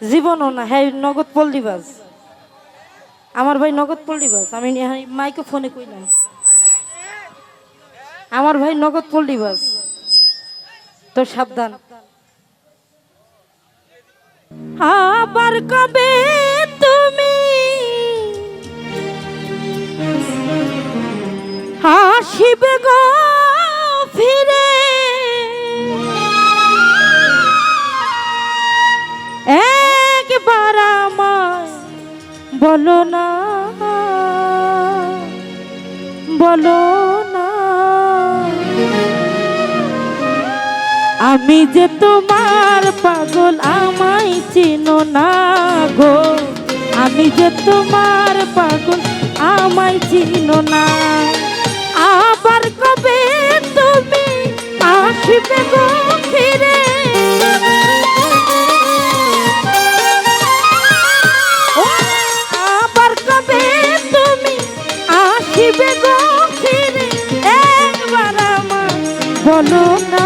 জীবনও না হ্যাঁ নগদ পল্লিবাস আমার ভাই নগদ পল্লিবাস আমি মাইকে ফোনে কইলাম। আমার ভাই নগদ পল্লিবাস তো সাবধান। আবার কবে বলো না বলো না। আমি যে তোমার পাগল, আমায় চিনো না গো। আমি যে তোমার পাগল, আমায় চিনো না। আবার কবে তুমি আসবে গো? বলো না।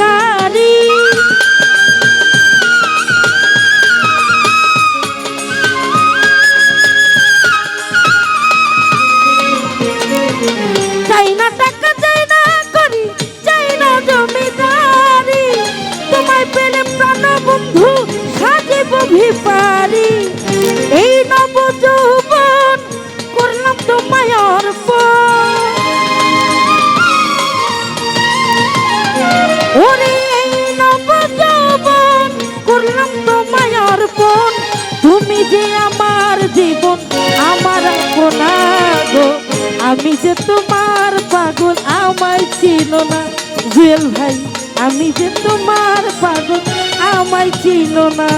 ভিকারি চাই না ওরে এই নব যৌবন করলাম তোমায় তুমি যে আমার জীবন, আমার আপনা গো আমি যে তোমার পাগল, আমায় ছিল না। জুয়েল ভাই, আমি যে তোমার পাগল, আমায় ছিল না।